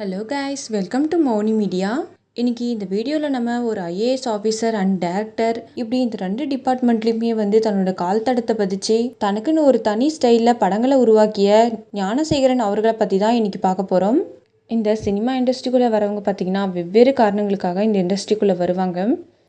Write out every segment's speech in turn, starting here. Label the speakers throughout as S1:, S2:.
S1: Hello guys welcome to Mouni media இன்றைக்கி இந்த வீடியோவில் நம்ம ஒரு ஐஏஎஸ் ஆஃபீஸர் அண்ட் டேரக்டர் இப்படி இந்த ரெண்டு டிபார்ட்மெண்ட்லேயுமே வந்து தன்னோட கால் தடத்தை பதிச்சு தனக்குன்னு ஒரு தனி ஸ்டைலில் படங்களை உருவாக்கிய ஞானசேகரன் அவர்களை பற்றி தான் இன்றைக்கி பார்க்க போகிறோம் இந்த சினிமா இண்டஸ்ட்ரிக்குள்ளே வரவங்க பார்த்திங்கன்னா வெவ்வேறு காரணங்களுக்காக இந்த இண்டஸ்ட்ரிக்குள்ளே வருவாங்க.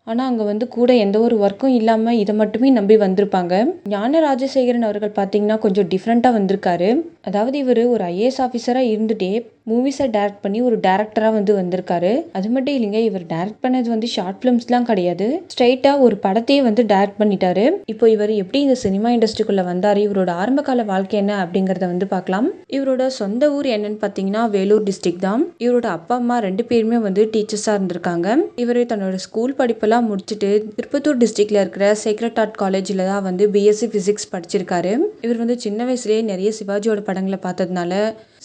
S1: ஆனால் அங்கே வந்து கூட எந்த ஒரு ஒர்க்கும் இல்லாமல் இதை மட்டுமே நம்பி வந்திருப்பாங்க. ஞான ராஜசேகரன் அவர்கள் பார்த்தீங்கன்னா கொஞ்சம் டிஃப்ரெண்ட்டாக வந்திருக்காரு. அதாவது இவர் ஒரு ஐஏஎஸ் ஆஃபீஸராக இருந்துகிட்டே மூவிஸை டைரக்ட் பண்ணி ஒரு டேரக்டராக வந்து வந்திருக்காரு. அது மட்டும் இல்லைங்க இவர் டைரக்ட் பண்ணது வந்து ஷார்ட் ஃபிலிம்ஸ்லாம் கிடையாது. ஸ்ட்ரைட்டாக ஒரு படத்தையே வந்து டைரக்ட் பண்ணிட்டாரு. இப்போ இவர் எப்படி இந்த சினிமா இண்டஸ்ட்ரிக்குள்ளே வந்தார்? இவரோட ஆரம்பகால வாழ்க்கை என்ன அப்படிங்கிறத வந்து பார்க்கலாம். இவரோட சொந்த ஊர் என்னன்னு பார்த்தீங்கன்னா வேலூர் டிஸ்ட்ரிக்ட் தான். இவரோட அப்பா அம்மா ரெண்டு பேருமே வந்து டீச்சர்ஸாக இருந்திருக்காங்க. இவர் தன்னோட ஸ்கூல் படிப்பெல்லாம் முடிச்சுட்டு திருப்பத்தூர் டிஸ்ட்ரிக்ட்ல இருக்கிற சேக்ரட் ஆர்ட் காலேஜில் தான் வந்து பிஎஸ்சி ஃபிசிக்ஸ் படிச்சிருக்காரு. இவர் வந்து சின்ன வயசுலேயே நிறைய சிவாஜியோட படங்களை பார்த்ததுனால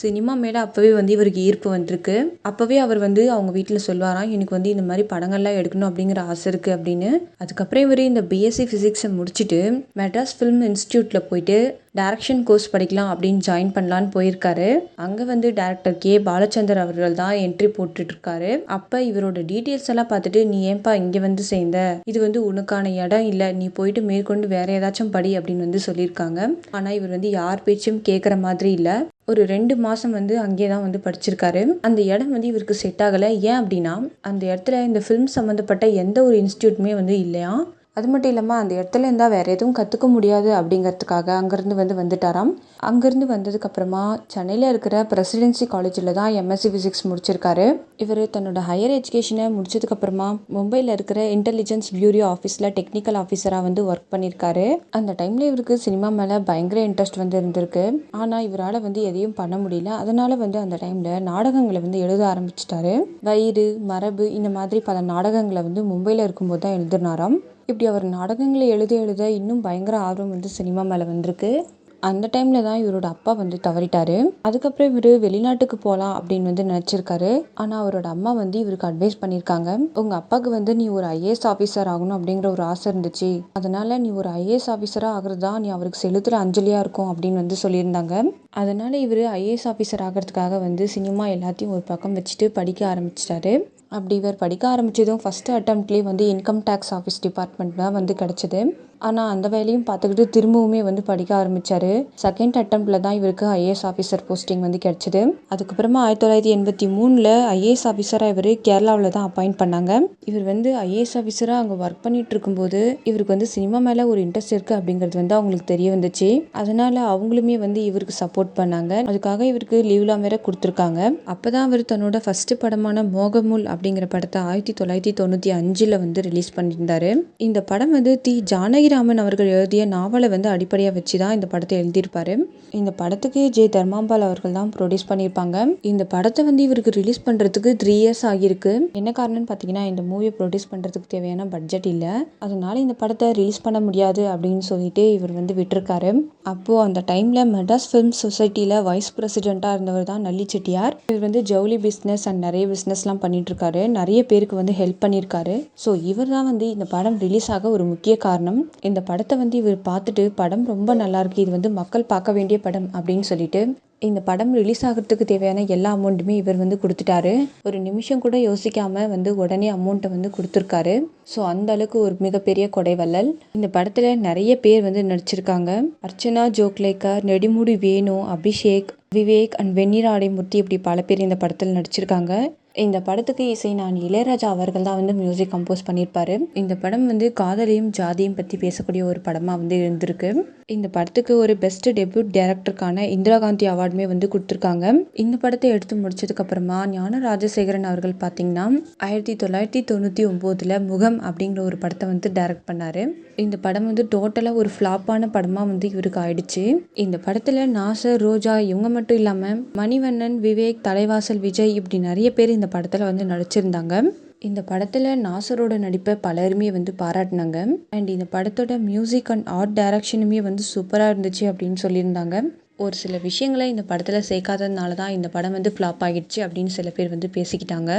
S1: சினிமா மேலே அப்போவே வந்து இவருக்கு ஈர்ப்பு வந்திருக்கு. அப்போவே அவர் வந்து அவங்க வீட்டில் சொல்வாராம் எனக்கு வந்து இந்த மாதிரி படங்கள்லாம் எடுக்கணும் அப்படிங்கிற ஆசை இருக்குது அப்படின்னு. அதுக்கப்புறம் இவர் இந்த பிஎஸ்சி ஃபிசிக்ஸை முடிச்சுட்டு மெட்ராஸ் ஃபிலிம் இன்ஸ்டியூட்டில் போயிட்டு டேரக்ஷன் கோர்ஸ் படிக்கலாம் அப்படின்னு ஜாயின் பண்ணலான்னு போயிருக்காரு. அங்கே வந்து டேரக்டர் கே பாலச்சந்தர் அவர்கள் தான் என்ட்ரி போட்டுட்ருக்காரு. அப்போ இவரோட டீட்டெயில்ஸ் எல்லாம் பார்த்துட்டு நீ ஏன்பா இங்கே வந்து சேர்ந்த? இது வந்து உனக்கான இடம் இல்லை. நீ போயிட்டு மேற்கொண்டு வேற ஏதாச்சும் படி அப்படின்னு வந்து சொல்லியிருக்காங்க. ஆனால் இவர் வந்து யார் பேச்சும் கேட்குற மாதிரி இல்லை. ஒரு ரெண்டு மாதம் வந்து அங்கேயே தான் வந்து படிச்சிருக்காரு. அந்த இடம் வந்து இவருக்கு செட் ஆகலை. ஏன் அப்படின்னா அந்த இடத்துல இந்த ஃபிலிம் சம்மந்தப்பட்ட எந்த ஒரு இன்ஸ்டியூட்டுமே வந்து இல்லையா அது மட்டும் இல்லாமல் அந்த இடத்துல இருந்தால் வேறு எதுவும் கற்றுக்க முடியாது அப்படிங்கிறதுக்காக அங்கேருந்து வந்து வந்துட்டாராம். அங்கேருந்து வந்ததுக்கப்புறமா சென்னையில் இருக்கிற பிரசிடென்சி காலேஜில் தான் எம்எஸ்சி ஃபிசிக்ஸ் முடிச்சிருக்காரு. இவர் தன்னோட ஹையர் எஜுகேஷனை முடிச்சதுக்கப்புறமா மும்பையில் இருக்கிற இன்டெலிஜென்ஸ் பியூரோ ஆஃபீஸில் டெக்னிக்கல் ஆஃபீஸராக வந்து ஒர்க் பண்ணியிருக்காரு அந்த டைமில் இவருக்கு சினிமா மேலே பயங்கர இன்ட்ரெஸ்ட் வந்து இருந்திருக்கு. ஆனால் இவரால் வந்து எதையும் பண்ண முடியல. அதனால் வந்து அந்த டைமில் நாடகங்களை வந்து எழுத ஆரம்பிச்சிட்டாரு. வயிறு மரபு இந்த மாதிரி பல நாடகங்களை வந்து மும்பையில் இருக்கும்போது தான் எழுதினாராம். இப்படி அவர் நாடகங்களை எழுத எழுத இன்னும் பயங்கர ஆர்வம் வந்து சினிமா மேலே வந்திருக்கு. அந்த டைமில் தான் இவரோட அப்பா வந்து தவறிட்டாரு. அதுக்கப்புறம் இவர் வெளிநாட்டுக்கு போகலாம் அப்படின்னு வந்து நினச்சிருக்காரு. ஆனால் அவரோட அம்மா வந்து இவருக்கு அட்வைஸ் பண்ணியிருக்காங்க உங்கள் அப்பாவுக்கு வந்து நீ ஒரு ஐஏஎஸ் ஆஃபீஸர் ஆகணும் அப்படிங்கிற ஒரு ஆசை இருந்துச்சு. அதனால் நீ ஒரு ஐஏஎஸ் ஆஃபீஸராக ஆகிறது? தான் நீ அவருக்கு செலுத்துகிற அஞ்சலியாக இருக்கும் அப்படின்னு வந்து சொல்லியிருந்தாங்க. அதனால் இவர் ஐஏஎஸ் ஆஃபீஸர் ஆகிறதுக்காக வந்து சினிமா எல்லாத்தையும் ஒரு பக்கம் வச்சுட்டு படிக்க ஆரம்பிச்சிட்டாரு. அப்படி இவர் படிக்க ஆரம்பித்ததும் ஃபஸ்ட்டு அட்டம்ப்ட்லேயே வந்து இன்கம் டேக்ஸ் ஆஃபீஸ் டிபார்ட்மெண்ட் தான் வந்து கிடச்சிது. ஆனால் அந்த வேலையும் பார்த்துக்கிட்டு திரும்பவுமே வந்து படிக்க ஆரம்பித்தார் செகண்ட் அட்டம்ப்டில் தான் இவருக்கு ஐஏஎஸ் ஆஃபீஸர் போஸ்டிங் வந்து கிடச்சிது. அதுக்கப்புறமா ஆயிரத்தி தொள்ளாயிரத்தி எண்பத்தி மூணில் ஐஏஎஸ் ஆஃபீஸராக இவர் கேரளாவில் தான் அப்பாயிண்ட் பண்ணாங்க. இவர் வந்து ஐஏஎஸ் ஆஃபீஸராக அங்கே ஒர்க் பண்ணிட்டு இருக்கும்போது இவருக்கு வந்து சினிமா மேலே ஒரு இன்ட்ரெஸ்ட் இருக்குது அப்படிங்கிறது வந்து அவங்களுக்கு தெரிய வந்துச்சு. அதனால் அவங்களுமே வந்து இவருக்கு சப்போர்ட் பண்ணாங்க. அதுக்காக இவருக்கு லீவ்லாம் வேற கொடுத்துருக்காங்க. அப்போ தான் அவர் தன்னோட ஃபஸ்ட்டு படமான மோகமுல் அப்படிங்கிற படத்தை ஆயிரத்தி தொள்ளாயிரத்தி தொண்ணூற்றி அஞ்சில் வந்து ரிலீஸ் பண்ணியிருந்தாரு. இந்த படம் வந்து தி. ஜானகி ஜானகிராமன் அவர்கள் எழுதிய நாவலை வந்து அடிப்படையாக வச்சு தான் இந்த படத்தை எழுதியிருப்பாரு. இந்த படத்துக்கு ஜே தர்மாம்பால் அவர்கள் தான் ப்ரொடியூஸ் பண்ணியிருப்பாங்க. இந்த படத்தை வந்து இவருக்கு ரிலீஸ் பண்ணுறதுக்கு த்ரீ இயர்ஸ் ஆகியிருக்கு. என்ன காரணம்னு பார்த்தீங்கன்னா இந்த மூவியை ப்ரொடியூஸ் பண்ணுறதுக்கு தேவையான பட்ஜெட் இல்லை. அதனால இந்த படத்தை ரிலீஸ் பண்ண முடியாது அப்படின்னு சொல்லிட்டு இவர் வந்து விட்டுருக்காரு. அப்போது அந்த டைமில் மெட்ராஸ் ஃபிலிம் சொசைட்டியில் வைஸ் பிரசிடெண்ட்டாக இருந்தவர் தான் நல்லி செட்டியார். இவர் வந்து ஜவுளி பிஸ்னஸ் அண்ட் நிறைய பிஸ்னஸ்லாம் பண்ணிட்டுருக்காரு. நிறைய பேருக்கு வந்து ஹெல்ப் பண்ணியிருக்காரு. ஸோ இவர் தான் வந்து இந்த படம் ரிலீஸ் ஆக ஒரு முக்கிய காரணம். இந்த படத்தை வந்து இவர் பார்த்துட்டு படம் ரொம்ப நல்லாயிருக்கு இது வந்து மக்கள் பார்க்க வேண்டிய படம் அப்படின்னு சொல்லிட்டு இந்த படம் ரிலீஸ் ஆகிறதுக்கு தேவையான எல்லா அமௌண்ட்டுமே இவர் வந்து கொடுத்துட்டாரு. ஒரு நிமிஷம் கூட யோசிக்காமல் வந்து உடனே அமௌண்ட்டை வந்து கொடுத்துருக்காரு. ஸோ அந்த அளவுக்கு ஒரு மிகப்பெரிய கொடைவள்ளல். இந்த படத்தில் நிறைய பேர் வந்து நடிச்சிருக்காங்க. அர்ச்சனா ஜோக்லேக்கர் நெடுமுடி வேணு அபிஷேக் விவேக் அண்ட் வெண்ணிரா அடைமூர்த்தி இப்படி பல பேர் இந்த படத்தில் நடிச்சிருக்காங்க. இந்த படத்துக்கு இசை நான் இளையராஜா அவர்கள் தான் வந்து மியூசிக் கம்போஸ் பண்ணியிருப்பாரு. இந்த படம் வந்து காதலையும் ஜாதியும் பற்றி பேசக்கூடிய ஒரு படமாக வந்து இருந்திருக்கு. இந்த படத்துக்கு ஒரு பெஸ்ட் டெபியூட் டைரக்டருக்கான இந்திரா காந்தி அவார்டுமே வந்து கொடுத்துருக்காங்க. இந்த படத்தை எடுத்து முடிச்சதுக்கு அப்புறமா ஞான ராஜசேகரன் அவர்கள் பார்த்தீங்கன்னா ஆயிரத்தி தொள்ளாயிரத்தி தொண்ணூற்றி ஒம்போதில் முகம் அப்படிங்கிற ஒரு படத்தை வந்து டைரக்ட் பண்ணார். இந்த படம் வந்து டோட்டலாக ஒரு ஃப்ளாப்பான படமாக வந்து இவருக்கு ஆயிடுச்சு. இந்த படத்தில் நாசர் ரோஜா இவங்க மட்டும் இல்லாமல் மணிவண்ணன் விவேக் தலைவாசல் விஜய் இப்படி நிறைய பேர் இந்த படத்தில் வந்து நடிச்சிருந்தாங்க. இந்த படத்தில் நாசரோட நடிப்பை பலருமே வந்து பாராட்டினாங்க. அண்ட் இந்த படத்தோட மியூசிக் அண்ட் ஆர்ட் டைரக்ஷனுமே வந்து சூப்பராக இருந்துச்சு அப்படின்னு சொல்லியிருந்தாங்க. ஒரு சில விஷயங்களை இந்த படத்தில் சேர்க்காததுனால தான் இந்த படம் வந்து ஃப்ளாப் ஆகிடுச்சு அப்படின்னு சில பேர் வந்து பேசிக்கிட்டாங்க.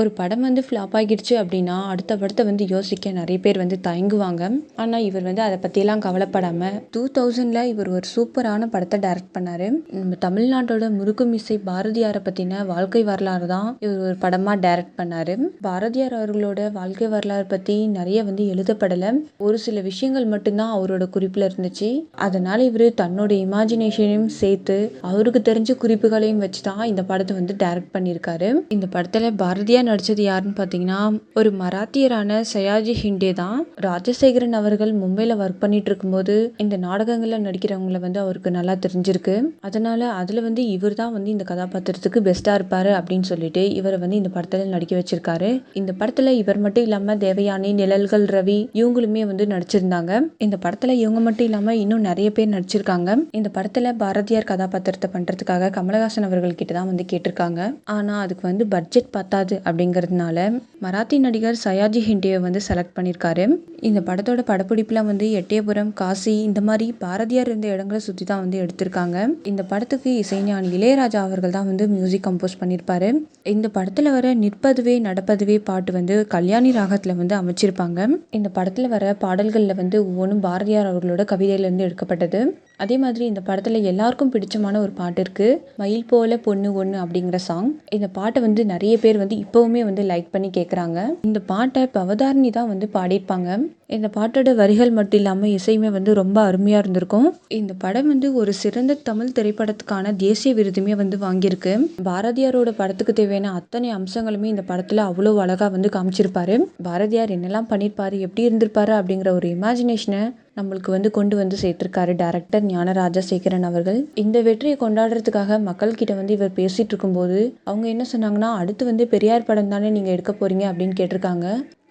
S1: ஒரு படம் வந்து ஃப்ளாப் ஆகிடுச்சு அப்படின்னா அடுத்த படத்தை வந்து யோசிக்க நிறைய பேர் வந்து தயங்குவாங்க. ஆனால் இவர் வந்து அதை பற்றியெல்லாம் கவலைப்படாமல் டூ தௌசண்டில் இவர் ஒரு சூப்பரான படத்தை டைரக்ட் பண்ணார். நம்ம தமிழ்நாட்டோட முறுக்குமிசை பாரதியாரை பற்றின வாழ்க்கை வரலாறு தான் இவர் ஒரு படமாக டைரக்ட் பண்ணார். பாரதியார் அவர்களோட வாழ்க்கை வரலாறு பற்றி நிறைய வந்து எழுதப்படலை. ஒரு சில விஷயங்கள் மட்டும்தான் அவரோட குறிப்பில் இருந்துச்சு. அதனால் இவர் தன்னோட இமேஜினேஷனையும் சேர்த்து அவருக்கு தெரிஞ்ச குறிப்புகளையும் வச்சு தான் இந்த படத்தை வந்து டைரக்ட் பண்ணியிருக்காரு. இந்த படத்தில் பாரதியாக நடித்தது யாருன்னு பார்த்தீங்கன்னா ஒரு மராத்தியரான சயாஜி ஹிண்டே தான். ராஜசேகரன் அவர்கள் மும்பையில் ஒர்க் பண்ணிட்டு இருக்கும்போது இந்த நாடகங்களில் நடிக்கிறவங்கள வந்து அவருக்கு நல்லா தெரிஞ்சிருக்கு. அதனால அதில் வந்து இவர் தான் வந்து இந்த கதாபாத்திரத்துக்கு பெஸ்ட்டாக இருப்பார் அப்படின்னு சொல்லிட்டு இவரை வந்து இந்த படத்தில் நடிக்க வச்சிருக்காரு. இந்த படத்தில் இவர் மட்டும் இல்லாமல் தேவயானி நிழல்கள் ரவி இவங்களுமே வந்து நடிச்சிருந்தாங்க. இந்த படத்தில் இவங்க மட்டும் இல்லாமல் இன்னும் நிறைய பேர் நடிச்சிருக்காங்க. இந்த படத்தில் பாரதியார் கதாபாத்திரத்தை பண்ணுறதுக்காக கமலஹாசன் அவர்கள்கிட்ட தான் வந்து கேட்டிருக்காங்க. ஆனால் அதுக்கு வந்து பட்ஜெட் பத்தாது அப்படிங்கிறதுனால மராத்தி நடிகர் சயாஜி ஹிண்டேவை வந்து செலக்ட் பண்ணியிருக்காரு இந்த படத்தோட படப்பிடிப்பில் வந்து எட்டயபுரம் காசி இந்த மாதிரி பாரதியார் இருந்த இடங்களை சுற்றி தான் வந்து எடுத்திருக்காங்க. இந்த படத்துக்கு இசைஞானி இளையராஜா அவர்கள் தான் வந்து மியூசிக் கம்போஸ் பண்ணியிருப்பாரு இந்த படத்தில் வர நிற்பதுவே நடப்பதுவே பாட்டு வந்து கல்யாணி ராகத்தில் வந்து அமைச்சிருப்பாங்க. இந்த படத்தில் வர பாடல்களில் வந்து ஒவ்வொன்றும் பாரதியார் அவர்களோட கவிதையிலேருந்து எடுக்கப்பட்டது. அதே மாதிரி இந்த படத்தில் எல்லாருக்கும் பிடிச்சமான ஒரு பாட்டு இருக்குது மயில் போல பொண்ணு ஒன்று அப்படிங்கிற சாங் இந்த பாட்டை வந்து நிறைய பேர் வந்து இப்போவுமே வந்து லைக் பண்ணி கேட்குறாங்க இந்த பாட்டை பவதாரணி தான் வந்து பாடியிருப்பாங்க. இந்த பாட்டோட வரிகள் மட்டும் இல்லாமல் இசையுமே வந்து ரொம்ப அருமையாக இருந்திருக்கும். இந்த படம் வந்து ஒரு சிறந்த தமிழ் திரைப்படத்துக்கான தேசிய விருதுமே வந்து வாங்கியிருக்கு. பாரதியாரோட படத்துக்கு தேவையான அத்தனை அம்சங்களுமே இந்த படத்தில் அவ்வளோ அழகாக வந்து காமிச்சிருப்பாரு. பாரதியார் என்னெல்லாம் பண்ணியிருப்பாரு எப்படி இருந்திருப்பாரு அப்படிங்கிற ஒரு இமேஜினேஷனை நம்மளுக்கு வந்து கொண்டு வந்து சேர்த்திருக்காரு டேரக்டர் ஞான ராஜசேகரன் அவர்கள். இந்த வெற்றியை கொண்டாடுறதுக்காக மக்கள்கிட்ட வந்து இவர் பேசிட்டு இருக்கும்போது அவங்க என்ன சொன்னாங்கன்னா அடுத்து வந்து பெரியார் படம் தானே நீங்கள் எடுக்க போறீங்க அப்படின்னு கேட்டிருக்காங்க.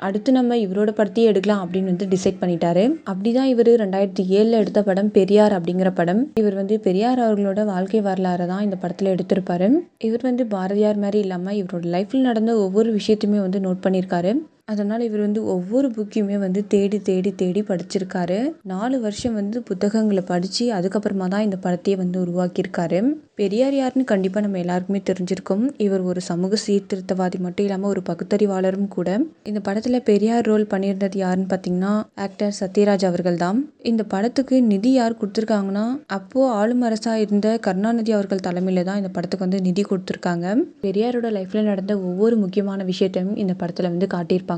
S1: அடுத்து நம்ம இவரோட படத்தையே எடுக்கலாம் அப்படின்னு வந்து டிசைட் பண்ணிட்டாரு. அப்படிதான் இவர் ரெண்டாயிரத்தி ஏழில் எடுத்த படம் பெரியார் அப்படிங்கிற படம். இவர் வந்து பெரியார் அவர்களோட வாழ்க்கை வரலாறு தான் இந்த படத்தில் எடுத்திருப்பாரு. இவர் வந்து பாரதியார் மாதிரி இல்லாமல் இவரோட லைஃப்பில் நடந்த ஒவ்வொரு விஷயத்தையுமே வந்து நோட் பண்ணியிருக்காரு அதனால் இவர் வந்து ஒவ்வொரு புக்கையுமே வந்து தேடி தேடி தேடி படிச்சிருக்காரு. நாலு வருஷம் வந்து புத்தகங்களை படித்து அதுக்கப்புறமா தான் இந்த படத்தையே வந்து உருவாக்கியிருக்காரு. பெரியார் யாருன்னு கண்டிப்பாக நம்ம எல்லாருக்குமே தெரிஞ்சிருக்கோம். இவர் ஒரு சமூக சீர்திருத்தவாதி மட்டும் இல்லாமல் ஒரு பகுத்தறிவாளரும் கூட. இந்த படத்தில் பெரியார் ரோல் பண்ணியிருந்தது யாருன்னு பார்த்தீங்கன்னா ஆக்டர் சத்யராஜ் அவர்கள் தான். இந்த படத்துக்கு நிதி யார் கொடுத்துருக்காங்கன்னா அப்போது ஆளும் அரசாக இருந்த கருணாநிதி அவர்கள் தலைமையில் தான் இந்த படத்துக்கு வந்து நிதி கொடுத்துருக்காங்க. பெரியாரோட லைஃப்பில் நடந்த ஒவ்வொரு முக்கியமான விஷயத்தையும் இந்த படத்தில் வந்து காட்டியிருப்பாங்க.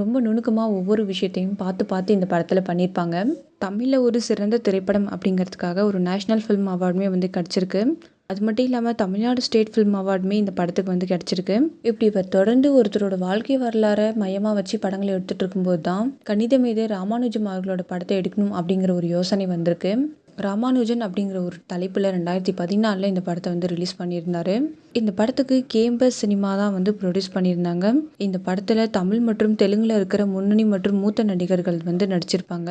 S1: ரொம்ப நுணுக்கமாக ஒவ்வொரு விஷயத்தையும் பார்த்து பார்த்து இந்த படத்தில் பண்ணியிருப்பாங்க. தமிழில் ஒரு சிறந்த திரைப்படம் அப்படிங்கிறதுக்காக ஒரு நேஷ்னல் ஃபிலிம் அவார்டுமே வந்து கிடச்சிருக்கு. அது மட்டும் இல்லாமல் தமிழ்நாடு ஸ்டேட் ஃபிலிம் அவார்டுமே இந்த படத்துக்கு வந்து கிடச்சிருக்கு. இப்படி இவர் தொடர்ந்து ஒருத்தரோட வாழ்க்கை வரலாறை மையமாக வச்சு படங்களை எடுத்துகிட்டு இருக்கும்போது தான் கணித மீது ராமானுஜம் அவர்களோட படத்தை எடுக்கணும் அப்படிங்கிற ஒரு யோசனை வந்திருக்கு. ராமானுஜன் அப்படிங்கிற ஒரு தலைப்பில் ரெண்டாயிரத்தி பதினாலில் இந்த படத்தை வந்து ரிலீஸ் பண்ணியிருந்தாரு. இந்த படத்துக்கு கேம்பஸ் சினிமா தான் வந்து ப்ரொடியூஸ் பண்ணியிருந்தாங்க. இந்த படத்தில் தமிழ் மற்றும் தெலுங்கில் இருக்கிற முன்னணி மற்றும் மூத்த நடிகர்கள் வந்து நடிச்சிருப்பாங்க.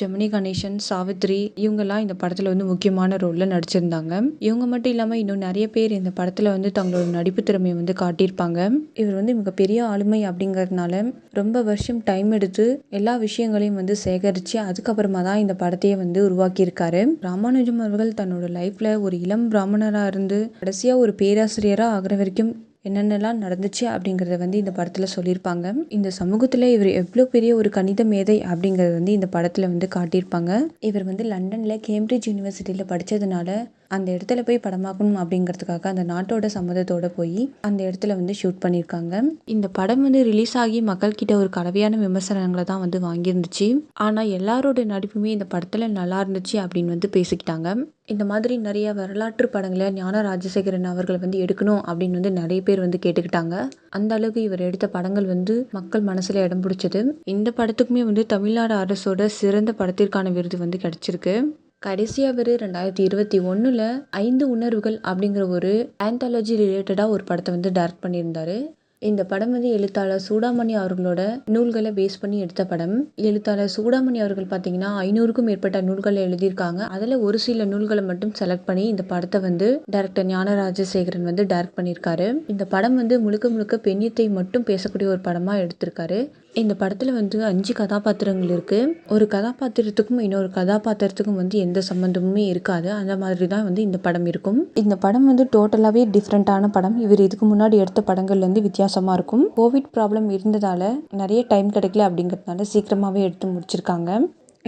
S1: ஜெமினி கணேசன் சாவித்ரி இவங்கெல்லாம் இந்த படத்தில் வந்து முக்கியமான ரோலில் நடிச்சிருந்தாங்க. இவங்க மட்டும் இல்லாமல் இன்னும் நிறைய பேர் இந்த படத்தில் வந்து தங்களோட நடிப்பு திறமையை வந்து காட்டியிருப்பாங்க. இவர் வந்து மிகப்பெரிய ஆளுமை அப்படிங்கிறதுனால ரொம்ப வருஷம் டைம் எடுத்து எல்லா விஷயங்களையும் வந்து சேகரித்து அதுக்கப்புறமா தான் இந்த படத்தையே வந்து உருவாக்கியிருக்காரு. ராமானுஜம் அவர்கள் தன்னோட லைஃப்பில் ஒரு இளம் பிராமணராக இருந்து கடைசியாக ஒரு பேராசிரியராக ஆகிற வரைக்கும் என்னென்னலாம் நடந்துச்சு அப்படிங்கிறத வந்து இந்த படத்தில் சொல்லியிருப்பாங்க. இந்த சமூகத்தில் இவர் எவ்வளோ பெரிய ஒரு கணித மேதை அப்படிங்கிறத வந்து இந்த படத்தில் வந்து காட்டியிருப்பாங்க. இவர் வந்து லண்டனில் கேம்பிரிட்ஜ் யூனிவர்சிட்டியில் படித்ததுனால அந்த இடத்துல போய் படமாக்கணும் அப்படிங்கிறதுக்காக அந்த நாட்டோட சம்மதத்தோட போய் அந்த இடத்துல வந்து ஷூட் பண்ணியிருக்காங்க. இந்த படம் வந்து ரிலீஸ் ஆகி மக்கள்கிட்ட ஒரு கலவையான விமர்சனங்களை தான் வந்து வாங்கியிருந்துச்சு. ஆனால் எல்லாரோட நடிப்புமே இந்த படத்தில் நல்லா இருந்துச்சு அப்படின்னு வந்து பேசிக்கிட்டாங்க. இந்த மாதிரி நிறைய வரலாற்று படங்களை ஞான ராஜசேகரன் அவர்கள் வந்து எடுக்கணும் அப்படின்னு வந்து நிறைய பேர் வந்து கேட்டுக்கிட்டாங்க. அந்த அளவுக்கு இவர் எடுத்த படங்கள் வந்து மக்கள் மனசில் இடம் பிடிச்சது. இந்த படத்துக்குமே வந்து தமிழ்நாடு அரசோட சிறந்த படத்திற்கான விருது வந்து கிடைச்சிருக்கு. கடைசியாக அவர் ரெண்டாயிரத்தி இருபத்தி ஒன்றில் ஐந்து உணர்வுகள் அப்படிங்கிற ஒரு ஆந்தாலஜி ரிலேட்டடாக ஒரு படத்தை வந்து டைரக்ட் பண்ணியிருந்தார். இந்த படம் வந்து எழுத்தாளர் சூடாமணி அவர்களோட நூல்களை பேஸ் பண்ணி எடுத்த படம். எழுத்தாளர் சூடாமணி அவர்கள் பார்த்தீங்கன்னா ஐநூறுக்கும் மேற்பட்ட நூல்களை எழுதியிருக்காங்க. அதில் ஒரு சில நூல்களை மட்டும் செலக்ட் பண்ணி இந்த படத்தை வந்து டைரக்டர் ஞானராஜசேகரன் வந்து டைரக்ட் பண்ணியிருக்காரு. இந்த படம் வந்து முழுக்க முழுக்க பெண்ணியத்தை மட்டும் பேசக்கூடிய ஒரு படமாக எடுத்திருக்காரு. இந்த படத்தில் வந்து அஞ்சு கதாபாத்திரங்கள் இருக்குது ஒரு கதாபாத்திரத்துக்கும் இன்னொரு கதாபாத்திரத்துக்கும் வந்து எந்த சம்மந்தமுமே இருக்காது. அந்த மாதிரி தான் வந்து இந்த படம் இருக்கும். இந்த படம் வந்து டோட்டலாகவே டிஃப்ரெண்ட்டான படம். இவர் இதுக்கு முன்னாடி எடுத்த படங்கள்லேருந்து வித்தியாசமாக இருக்கும். கோவிட் ப்ராப்ளம் இருந்ததால் நிறைய டைம் கிடைக்கல அப்படிங்கிறதுனால சீக்கிரமாகவே எடுத்து முடிச்சிருக்காங்க.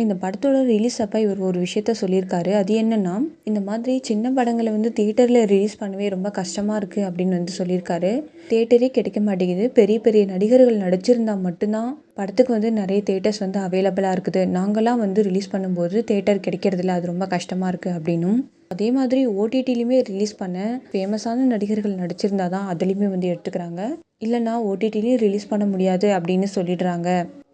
S1: இந்த படத்தோட ரிலீஸ் அப்போ இவர் ஒரு விஷயத்த சொல்லியிருக்காரு. அது என்னென்னா இந்த மாதிரி சின்ன படங்களை வந்து தியேட்டரில் ரிலீஸ் பண்ணவே ரொம்ப கஷ்டமாக இருக்குது அப்படின்னு வந்து சொல்லியிருக்காரு. தியேட்டரே கிடைக்க மாட்டேங்குது. பெரிய பெரிய நடிகர்கள் நடிச்சிருந்தா மட்டும்தான் படத்துக்கு வந்து நிறைய தேட்டர்ஸ் வந்து அவைலபிளாக இருக்குது. நாங்களாம் வந்து ரிலீஸ் பண்ணும்போது தேட்டர் கிடைக்கிறதில்ல அது ரொம்ப கஷ்டமாக இருக்குது அப்படின்னும் அதே மாதிரி ஓடிடிலையுமே ரிலீஸ் பண்ண ஃபேமஸான நடிகர்கள் நடிச்சிருந்தா தான் அதுலேயுமே வந்து எடுத்துக்கிறாங்க. இல்லைனா ஓடிடிலையும் ரிலீஸ் பண்ண முடியாது அப்படின்னு சொல்லிடுறாங்க.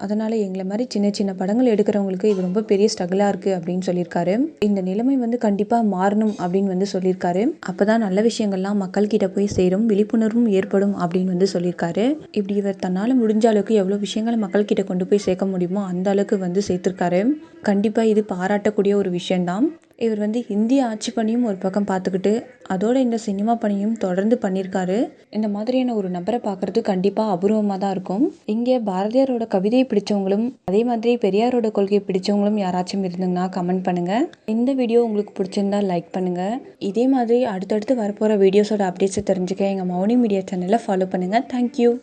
S1: அதனால் எங்களை மாதிரி சின்ன சின்ன படங்கள் எடுக்கிறவங்களுக்கு இது ரொம்ப பெரிய ஸ்ட்ரகிளாக இருக்குது அப்படின்னு சொல்லியிருக்காரு. இந்த நிலைமை வந்து கண்டிப்பாக மாறணும் அப்படின்னு வந்து சொல்லியிருக்காரு. அப்போ தான் நல்ல விஷயங்கள்லாம் மக்கள்கிட்ட போய் சேரும் விழிப்புணர்வும் ஏற்படும் அப்படின்னு வந்து சொல்லியிருக்காரு. இப்படி இவர் தன்னால் முடிஞ்ச அளவுக்கு எவ்வளோ விஷயங்களை மக்கள்கிட்ட கொண்டு போய் சேர்க்க முடியுமோ அந்த அளவுக்கு வந்து சேர்த்துருக்காரு. கண்டிப்பாக இது பாராட்டக்கூடிய ஒரு விஷயந்தான் இவர் வந்து ஹிந்தி ஆட்சி பணியும் ஒரு பக்கம் பார்த்துக்கிட்டு அதோட இந்த சினிமா பணியும் தொடர்ந்து பண்ணியிருக்காரு. இந்த மாதிரியான ஒரு நபரை பார்க்குறது கண்டிப்பாக அபூர்வமாக தான் இருக்கும். இங்கே பாரதியாரோட கவிதையை பிடிச்சவங்களும் அதே மாதிரி பெரியாரோட கொள்கையை பிடிச்சவங்களும் யாராச்சும் இருந்தீங்கன்னா கமெண்ட் பண்ணுங்கள் இந்த வீடியோ உங்களுக்கு பிடிச்சிருந்தா லைக் பண்ணுங்கள் இதே மாதிரி அடுத்தடுத்து வரப்போகிற வீடியோஸோட அப்டேட்ஸை தெரிஞ்சுக்க எங்கள் மௌனி மீடியா சேனலை ஃபாலோ பண்ணுங்கள் தேங்க்யூ